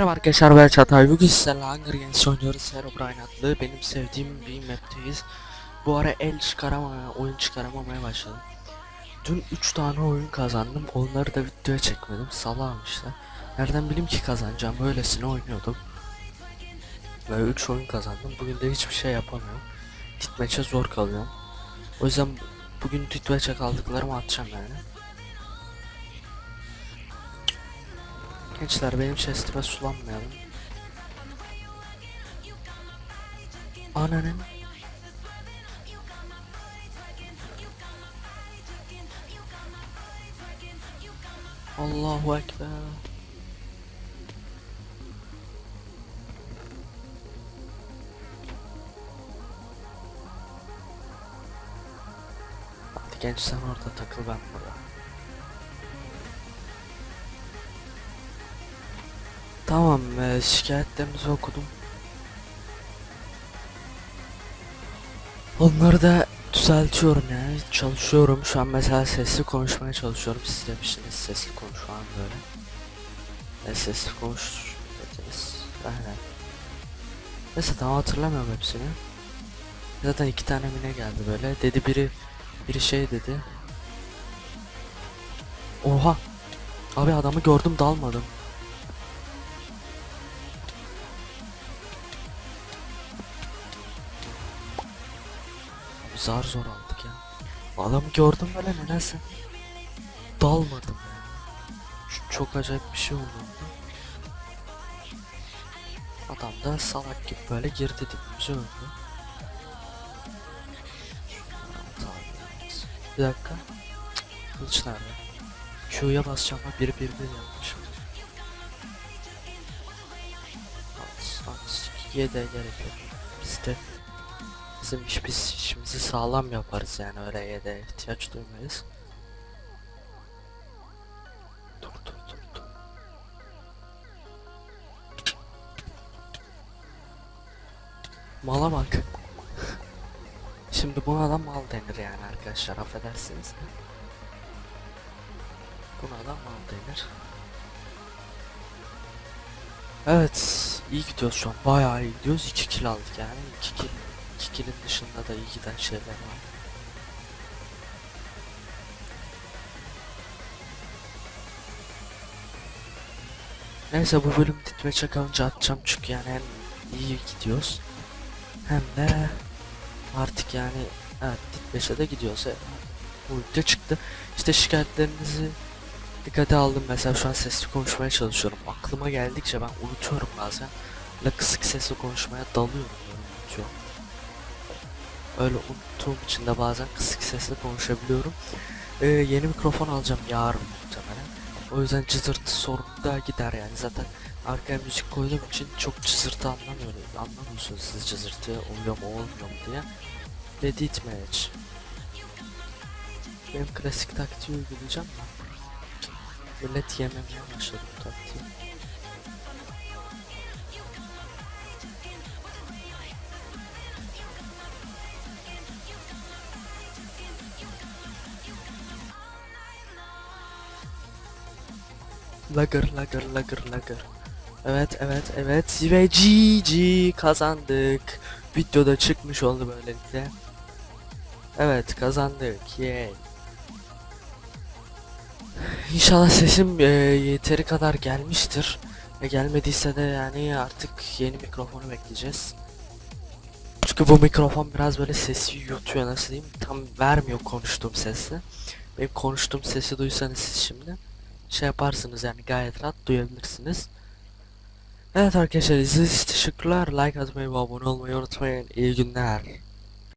Merhaba arkadaşlar ben Çatay. Bugün sizlerle Hunger Games oynuyoruz. Herobrine adlı benim sevdiğim bir mapteyiz. Bu ara el çıkaramamaya, oyun çıkaramamaya başladım. Dün 3 tane oyun kazandım. Onları da videoya çekmedim. Salağım işte. Nereden bileyim ki kazanacağım? Böylesine oynuyordum. Ve 3 oyun kazandım. Bugün de hiçbir şey yapamıyorum. Gitmece zor kalıyorum. O yüzden bugün gitmece kaldıklarımı atacağım yani Gençler benim chestime sulanmayalım. Ananın. Allahu Ekber. Hadi genç sen orada takıl ben burada. Tamam, e, şikayetlerinizi okudum. Onları da düzeltiyorum yani, çalışıyorum. Şu an mesela sesli konuşmaya çalışıyorum. Siz demiştiniz sesli konuş falan böyle. E, sesli konuş dediniz. Aynen. Neyse tam hatırlamıyorum hepsini. Zaten iki tane mi ne geldi böyle. Dedi biri, biri şey dedi. Oha! Abi adamı gördüm dalmadım. Zar zor aldık ya. Adamı gördüm böyle nedense. Dalmadım ya. Şu çok acayip bir şey oldu. Adam da salak gibi böyle girdi dibimize öldü. Bir dakika. Kılıç nerede? Q'ya basacağım ama biri biri bir yapmışım. At, at, ye de gerek yok. Bizde Bizim iş biz işimizi sağlam yaparız yani öyle yede ihtiyaç duymayız. Dur dur dur dur. Mala bak. Şimdi buna da mal denir yani arkadaşlar affedersiniz de. Buna da mal denir. Evet, iyi gidiyoruz şu an. Bayağı iyi gidiyoruz. 2 kill aldık yani. 2 kill. 2 kill'in dışında da iyi giden şeyler var. Neyse bu bölüm ditme çakalınca atacağım çünkü yani hem iyi gidiyoruz. Hem de artık yani evet ditmeşe de gidiyoruz. E, Bu video çıktı. İşte şikayetlerinizi dikkate aldım. Mesela şu an sesli konuşmaya çalışıyorum. Aklıma geldikçe ben unutuyorum bazen. Böyle kısık sesli konuşmaya dalıyorum. Unutuyorum. Öyle unuttuğum için de bazen kısık sesle konuşabiliyorum. Ee, yeni mikrofon alacağım yarın muhtemelen. O yüzden cızırtı sorun da gider yani zaten arkaya müzik koyduğum için çok cızırtı anlamıyorum. Anlamıyorsunuz siz cızırtı oluyor mu olmuyor mu diye. Ve ditmatch. Benim klasik taktiği uygulayacağım da. Millet yememeye başladı bu taktiği. Lagır lagır lagır lagır. Evet evet evet ve GG kazandık. Videoda çıkmış oldu böylelikle. Evet kazandık. Yay. İnşallah sesim e, yeteri kadar gelmiştir. Ve gelmediyse de yani artık yeni mikrofonu bekleyeceğiz. Çünkü bu mikrofon biraz böyle sesi yutuyor nasıl diyeyim tam vermiyor konuştuğum sesi. Benim konuştuğum sesi duysanız siz şimdi şey yaparsınız yani gayet rahat duyabilirsiniz. Evet arkadaşlar izlediğiniz için teşekkürler. Like atmayı ve abone olmayı unutmayın. İyi günler.